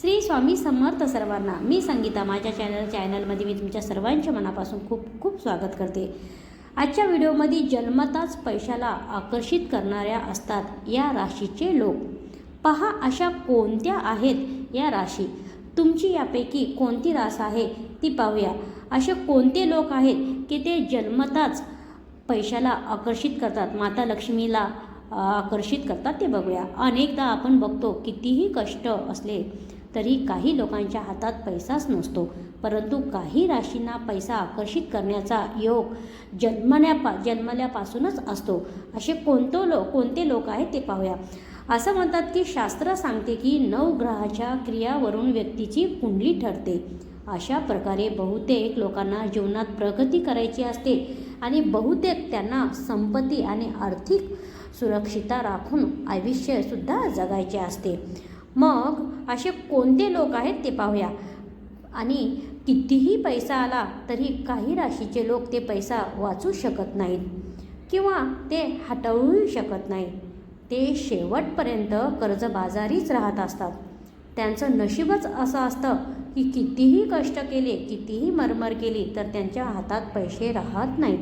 श्री स्वामी समर्थ सर्वांना मी संगीता माझ्या चॅनल चॅनलमध्ये मी तुमच्या सर्वांच्या मनापासून खूप खूप स्वागत करते. आजच्या व्हिडिओमध्ये जन्मताच पैशाला आकर्षित करणाऱ्या असतात या राशीचे लोक. पहा अशा कोणत्या आहेत या राशी. तुमची यापैकी कोणती रास आहे ती पाहूया. असे कोणते लोक आहेत की ते जन्मताच पैशाला आकर्षित करतात? माता लक्ष्मीला आकर्षित करतात ते बघूया. अनेकदा आपण बघतो कितीही कष्ट असले तरी काही लोकांच्या हातात पैसाच नसतो. परंतु काही राशींना पैसा आकर्षित करण्याचा योग जन्मण्यापा जन्मल्यापासूनच असतो. असे कोणतो लो कोणते लोक आहेत ते पाहूया. असं म्हणतात की शास्त्र सांगते की नवग्रहाच्या क्रियावरून व्यक्तीची कुंडली ठरते. अशा प्रकारे बहुतेक लोकांना जीवनात प्रगती करायची असते आणि बहुतेक त्यांना संपत्ती आणि आर्थिक सुरक्षिता राखून आयुष्यसुद्धा जगायचे असते. मग असे कोणते लोक आहेत ते पाहूया. आणि कितीही पैसा आला तरी काही राशीचे लोक ते पैसा वाचू शकत नाहीत. किंवा ते हाताळूही शकत नाही ते शेवटपर्यंत कर्जबाजारीच राहत असतात. त्यांचं नशीबच असं असतं की कितीही कष्ट केले कितीही मरमर केली तर त्यांच्या हातात पैसे राहत नाहीत.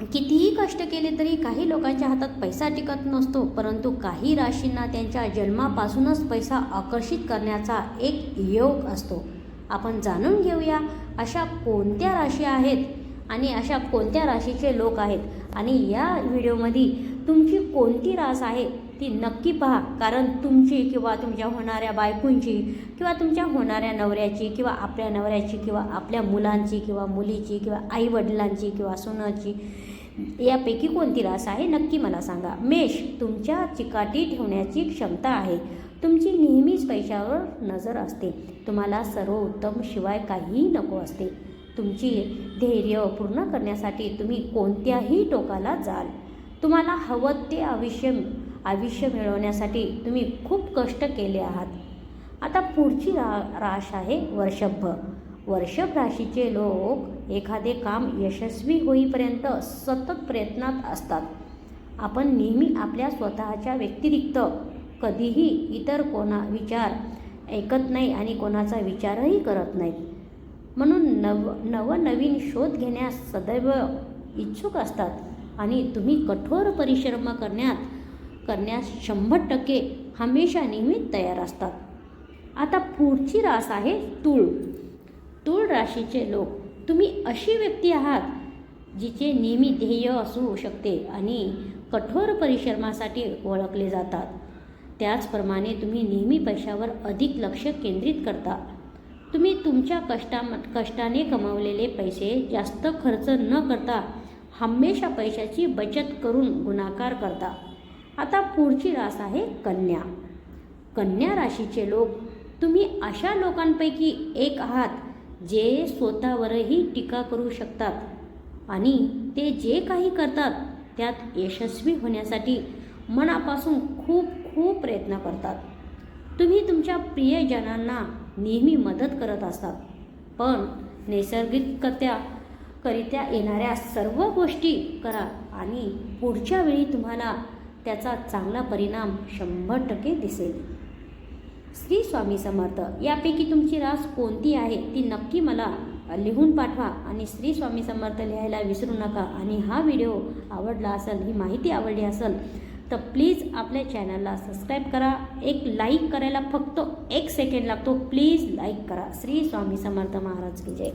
कितीही कष्ट केले तरी काही लोकांच्या हातात पैसा टिकत नसतो परंतु काही राशींना त्यांच्या जन्मापासूनच पैसा आकर्षित करण्याचा एक योग असतो. आपण जाणून घेऊया अशा कोणत्या राशी आहेत आणि अशा कोणत्या राशीचे लोक आहेत आणि या व्हिडिओमध्ये तुमची कोणती रास आहे ती नक्की पहा. कारण तुमची किंवा तुमच्या होणाऱ्या बायकोंची किंवा तुमच्या होणाऱ्या नवऱ्याची किंवा आपल्या नवऱ्याची किंवा आपल्या मुलांची किंवा मुलीची किंवा आईवडिलांची किंवा सुनाची यापैकी कोणती रास आहे नक्की मला सांगा. मेष तुमच्या चिकाटी ठेवण्याची क्षमता आहे. तुमची नेहमीच पैशावर नजर असते. तुम्हाला सर्व उत्तम शिवाय काहीही नको असते. तुमची धैर्य पूर्ण करण्यासाठी तुम्ही कोणत्याही टोकाला जाल. तुम्हाला हवं ते आयुष्य आयुष्य मिळवण्यासाठी तुम्ही खूप कष्ट केले आहात. आता पुढची रा राश आहे वर्षभ वर्षभ राशीचे लोक एखादे काम यशस्वी होईपर्यंत सतत प्रयत्नात असतात. आपण नेहमी आपल्या स्वतःच्या व्यतिरिक्त कधीही इतर कोणा विचार ऐकत नाही आणि कोणाचा विचारही करत नाहीत म्हणून नव नवनवीन शोध घेण्यास सदैव इच्छुक असतात आणि तुम्ही कठोर परिश्रम करण्यात करण्यास शंभर टक्के हमेशा नेहमी तयार असतात. आता पुढची रास आहे तूळ. तूळ राशीचे लोक. तुम्ही अशी व्यक्ती आहात जिचे नेहमी ध्येय असू शकते आणि कठोर परिश्रमासाठी ओळखले जातात. त्याचप्रमाणे तुम्ही नेहमी पैशावर अधिक लक्ष केंद्रित करता. तुम्ही तुमच्या कष्टा कष्टाने कमावलेले पैसे जास्त खर्च न करता हमेशा पैशाची बचत करून गुणाकार करता. आता पुढची रास आहे कन्या. कन्या राशीचे लोक तुम्ही अशा लोकांपैकी एक आहात जे स्वतःवरही टीका करू शकतात आणि ते जे काही करतात त्यात यशस्वी होण्यासाठी मनापासून खूप खूप प्रयत्न करतात. तुम्ही तुमच्या प्रियजनांना नेहमी मदत करत असतात. पण नैसर्गिकत्या करित्या येणाऱ्या सर्व गोष्टी करा आणि पुढच्या वेळी तुम्हाला त्याचा चांगला परिणाम शंभर टक्के दिसेल. श्री स्वामी समर्थ यापैकी तुमची रास कोणती आहे ती नक्की मला लिहून पाठवा आणि श्री स्वामी समर्थ लिहायला विसरू नका. आणि हा व्हिडिओ आवडला असेल ही माहिती आवडली असेल तर प्लीज आपल्या चॅनलला सबस्क्राईब करा. एक लाईक करायला फक्त एक सेकंड लागतो. प्लीज लाईक करा. श्री स्वामी समर्थ महाराज की जय.